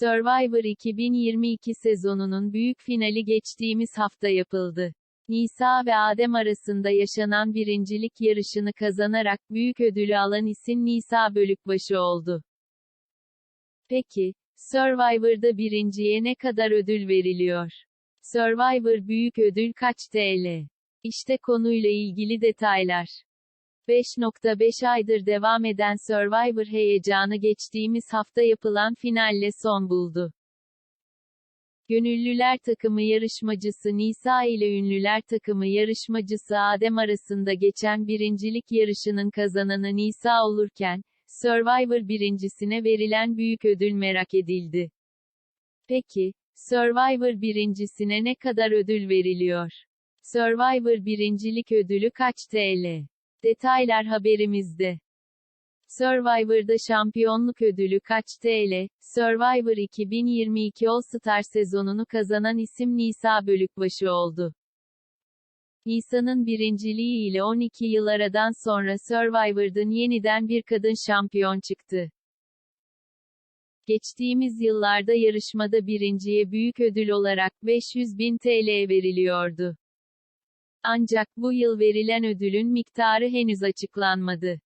Survivor 2022 sezonunun büyük finali geçtiğimiz hafta yapıldı. Nisa ve Adem arasında yaşanan birincilik yarışını kazanarak büyük ödülü alan isim Nisa Bölükbaşı oldu. Peki, Survivor'da birinciye ne kadar ödül veriliyor? Survivor büyük ödül kaç TL? İşte konuyla ilgili detaylar. 5.5 aydır devam eden Survivor heyecanı geçtiğimiz hafta yapılan finalle son buldu. Gönüllüler takımı yarışmacısı Nisa ile ünlüler takımı yarışmacısı Adem arasında geçen birincilik yarışının kazananı Nisa olurken, Survivor birincisine verilen büyük ödül merak edildi. Peki, Survivor birincisine ne kadar ödül veriliyor? Survivor birincilik ödülü kaç TL? Detaylar haberimizde. Survivor'da şampiyonluk ödülü kaç TL? Survivor 2022 All Star sezonunu kazanan isim Nisa Bölükbaşı oldu. Nisa'nın birinciliği ile 12 yıl aradan sonra Survivor'dan yeniden bir kadın şampiyon çıktı. Geçtiğimiz yıllarda yarışmada birinciye büyük ödül olarak 500 bin TL veriliyordu. Ancak bu yıl verilen ödülün miktarı henüz açıklanmadı.